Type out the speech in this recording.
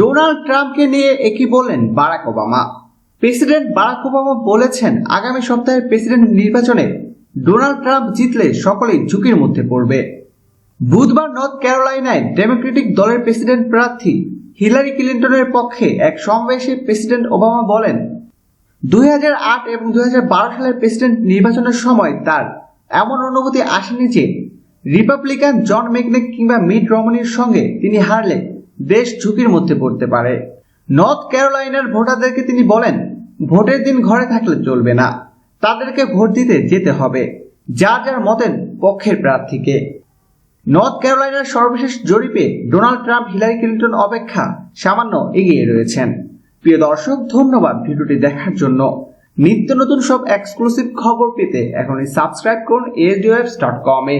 Donald ট্রাম্পকে নিয়ে একই বললেন? Barack Obama. President Barack Obama বলেছেন, আগামী সপ্তাহের প্রেসিডেন্ট নির্বাচনে ডোনাল্ড ট্রাম্প জিতলে সকলেই ঝুঁকির মধ্যে পড়বে। বুধবার নর্থ ক্যারোলাইনায় ডেমোক্রেটিক দলের প্রেসিডেন্ট প্রার্থী হিলারি ক্লিন্টনের পক্ষে এক সমাবেশে প্রেসিডেন্ট ওবামা বলেন, দুই হাজার আট এবং দুই হাজার বারো সালের প্রেসিডেন্ট নির্বাচনের সময় তার এমন অনুভূতি আসেনি যে রিপাবলিকান জন মেকনেক কিংবা মিট রমনির সঙ্গে তিনি হারলে দেশ ঝুঁকির মধ্যে পড়তে পারে। নর্থ ক্যারোলাইনার ভোটারদেরকে তিনি বলেন, ভোটের দিন ঘরে থাকলে চলবে না। তাদেরকে ভোট দিতে যেতে হবে, যা যার মতেন পক্ষের প্রার্থীকে। নর্থ ক্যারোলাইনার সর্বশেষ জরিপে ডোনাল্ড ট্রাম্প, হিলারি ক্লিন্টন অপেক্ষা সামান্য এগিয়ে রয়েছেন। প্রিয় দর্শক, ধন্যবাদ ভিডিওটি দেখার জন্য। নিত্য নতুন সব এক্সক্লুসিভ খবর পেতে এখনই সাবস্ক্রাইব করুন এসডিওএফস ডট কমে